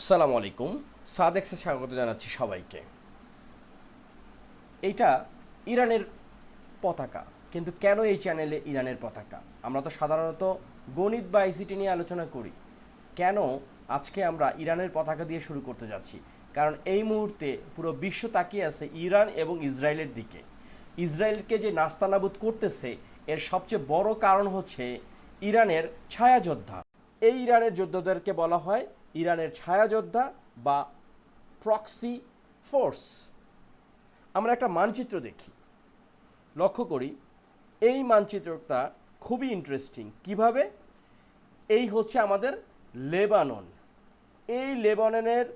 আসসালামু আলাইকুম। সাদেক্সে স্বাগত জানাচ্ছি সবাইকে। এইটা ইরানের পতাকা, কিন্তু কেন এই চ্যানেলে ইরানের পতাকা? আমরা তো সাধারণত গণিত বা আইসিটি নিয়ে আলোচনা করি। কেন আজকে আমরা ইরানের পতাকা দিয়ে শুরু করতে যাচ্ছি? কারণ এই মুহূর্তে পুরো বিশ্ব তাকিয়ে আছে ইরান এবং ইসরায়েলের দিকে। ইসরায়েলকে যে নাস্তানাবুদ করতেছে, এর সবচেয়ে বড় কারণ হচ্ছে ইরানের ছায়াযোদ্ধা। এই ইরানের যোদ্ধাদেরকে বলা হয় ইরানের ছায়াযোদ্ধা বা প্রক্সি ফোর্স আমরা একটা মানচিত্র দেখি। লক্ষ্য করি, এই মানচিত্রটা খুবই ইন্টারেস্টিং কীভাবে? এই হচ্ছে আমাদের লেবানন। এই লেবাননের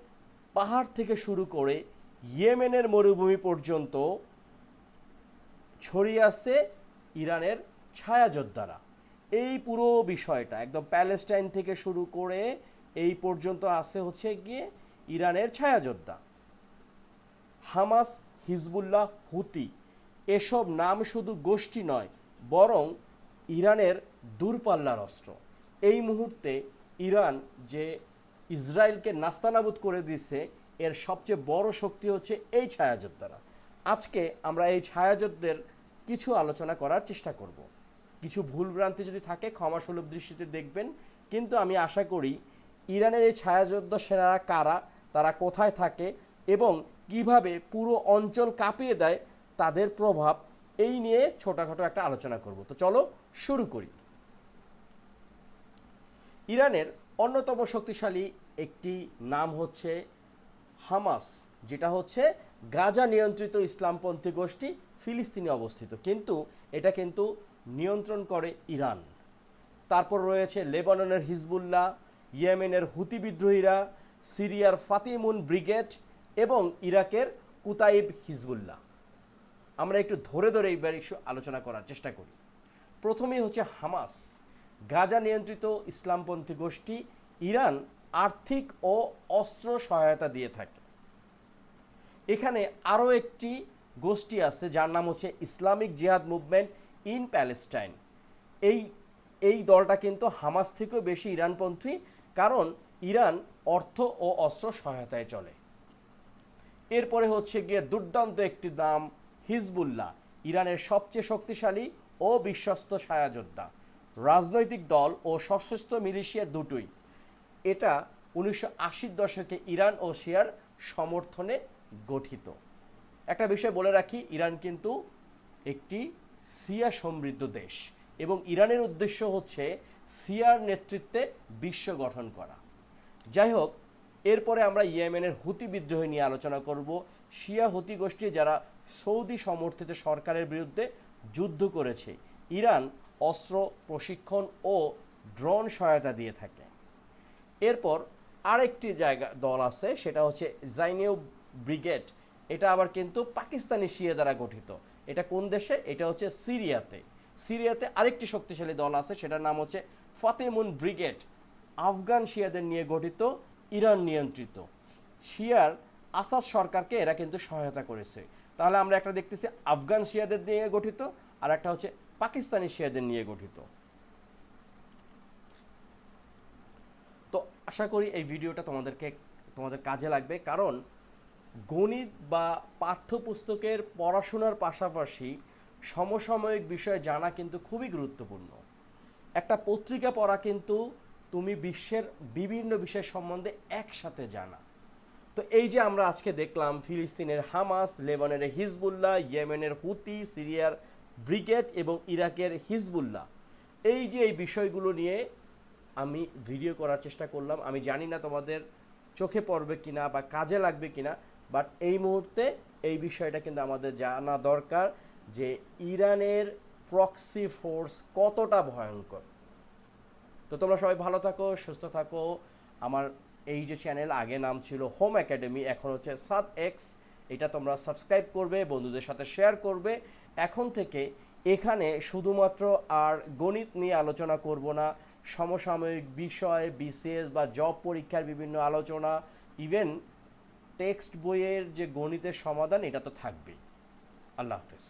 পাহাড় থেকে শুরু করে ইয়েমেনের মরুভূমি পর্যন্ত ছড়িয়ে আছে ইরানের ছায়াযোদ্ধারা। এই পুরো বিষয়টা, একদম প্যালেস্টাইন থেকে শুরু করে এই পর্যন্ত আছে হচ্ছে গিয়ে ইরানের ছায়াযোদ্ধা। হামাস, হিজবুল্লাহ, হুতি, এসব নাম শুধু গোষ্ঠী নয়, বরং ইরানের দূরপাল্লার অস্ত্র। এই মুহূর্তে ইরান যে ইসরায়েলকে নাস্তানাবুদ করে দিছে, এর সবচেয়ে বড় শক্তি হচ্ছে এই ছায়াযোদ্ধারা। আজকে আমরা এই ছায়াযোদ্ধের কিছু আলোচনা করার চেষ্টা করব। কিছু ভুলভ্রান্তি যদি থাকে ক্ষমাসুলভ দৃষ্টিতে দেখবেন। কিন্তু আমি আশা করি ইরানের এই ছায়াযুদ্ধ সেনারা কারা, তারা কোথায় থাকে এবং কীভাবে পুরো অঞ্চল কাঁপিয়ে দেয়, তাদের প্রভাব এই নিয়ে ছোটোখাটো একটা আলোচনা করব। তো চলো শুরু করি। ইরানের অন্যতম শক্তিশালী একটি নাম হচ্ছে হামাস, যেটা হচ্ছে গাজা নিয়ন্ত্রিত ইসলামপন্থী গোষ্ঠী ফিলিস্তিনে অবস্থিত। কিন্তু এটা কিন্তু নিয়ন্ত্রণ করে ইরান। তারপর রয়েছে লেবাননের হিজবুল্লাহ ইয়েমেনের হুতি বিদ্রোহীরা, সিরিয়ার ফাতিমুন ব্রিগেড এবং ইরাকের কুতাইব হিজবুল্লাহ। আমরা একটু ধরে ধরে এইবার একটু আলোচনা করার চেষ্টা করি। প্রথমেই হচ্ছে হামাস, গাজা নিয়ন্ত্রিত ইসলামপন্থী গোষ্ঠী ইরান আর্থিক ও অস্ত্র সহায়তা দিয়ে থাকে। এখানে আরও একটি গোষ্ঠী আছে যার নাম হচ্ছে ইসলামিক জিহাদ মুভমেন্ট ইন প্যালেস্টাইন। এই এই দলটা কিন্তু হামাস থেকেও বেশি ইরানপন্থী, কারণ ইরান অর্থ ও অস্ত্র সহায়তায় চলে। এরপরে হচ্ছে গিয়ে দুর্দান্ত একটি নাম, হিজবুল্লাহ, ইরানের সবচেয়ে শক্তিশালী ও বিশ্বস্ত ছায়াযোদ্ধা। রাজনৈতিক দল ও সশস্ত্র মিলিশিয়া দুটোই। এটা উনিশশো আশির দশকে ইরান ও শিয়ার সমর্থনে গঠিত। একটা বিষয় বলে রাখি, ইরান কিন্তু একটি সিয়া সমৃদ্ধ দেশ। এবং ইরানের উদ্দেশ্য হচ্ছে সিয়ার নেতৃত্বে বিশ্ব গঠন করা। যাই হোক, এরপরে আমরা ইয়েমেনের হুতি বিদ্রোহ নিয়ে আলোচনা করব। শিয়া হুতি গোষ্ঠী যারা সৌদি সমর্থিত সরকারের বিরুদ্ধে যুদ্ধ করেছে, ইরান অস্ত্র, প্রশিক্ষণ ও ড্রোন সহায়তা দিয়ে থাকে। এরপর আরেকটি জায়গা দল আছে, সেটা হচ্ছে জাইনিউ ব্রিগেড। এটা আবার কিন্তু পাকিস্তানি শিয়া দ্বারা গঠিত। এটা কোন দেশে? এটা হচ্ছে সিরিয়াতে। সিরিয়াতে আরেকটি শক্তিশালী দল আছে, সেটার নাম হচ্ছে ফাতেমুন ব্রিগেড। আফগান শিয়াদের নিয়ে গঠিত, ইরান নিয়ন্ত্রিত। শিয়ার আসাদ সরকারকে এরা কিন্তু সহায়তা করেছে। তাহলে আমরা একটা দেখতেছি আফগান শিয়াদের নিয়ে গঠিত, আর একটা হচ্ছে পাকিস্তানি শিয়াদের নিয়ে গঠিত। তো আশা করি এই ভিডিওটা তোমাদেরকে, তোমাদের কাজে লাগবে, কারণ গণিত বা পাঠ্যপুস্তকের পড়াশোনার পাশাপাশি সমসাময়িক বিষয় জানা কিন্তু খুবই গুরুত্বপূর্ণ। একটা পত্রিকা পড়া কিন্তু তুমি বিশ্বের বিভিন্ন বিষয় সম্বন্ধে একসাথে জানা। তো এই যে আমরা আজকে দেখলাম, ফিলিস্তিনের হামাস লেবানের হিজবুল্লাহ, ইয়েমেনের হুতি, সিরিয়ার ব্রিগেড এবং ইরাকের হিজবুল্লাহ। এই যে এই বিষয়গুলো নিয়ে আমি ভিডিও করার চেষ্টা করলাম, আমি জানি না তোমাদের চোখে পড়বে কিনা বা কাজে লাগবে কিনা বাট এই মুহূর্তে এই বিষয়টা কিন্তু আমাদের জানা দরকার। যে ইরানের প্রক্সি ফোর্স কতটা ভয়ঙ্কর। তো তোমরা সবাই ভালো থাকো, সুস্থ থাকো। আমার এই যে চ্যানেল আগে নাম ছিল হোম একাডেমি এখন হচ্ছে সাত এক্স এটা তোমরা সাবস্ক্রাইব করবে, বন্ধুদের সাথে শেয়ার করবে। এখন থেকে এখানে শুধুমাত্র আর গণিত নিয়ে আলোচনা করব না, সমসাময়িক বিষয় বিসিএস বা জব পরীক্ষার বিভিন্ন আলোচনা ইভেন টেক্সট বইয়ের যে গণিতের সমাধান, এটা তো থাকবেই। আল্লাহ হাফেজ।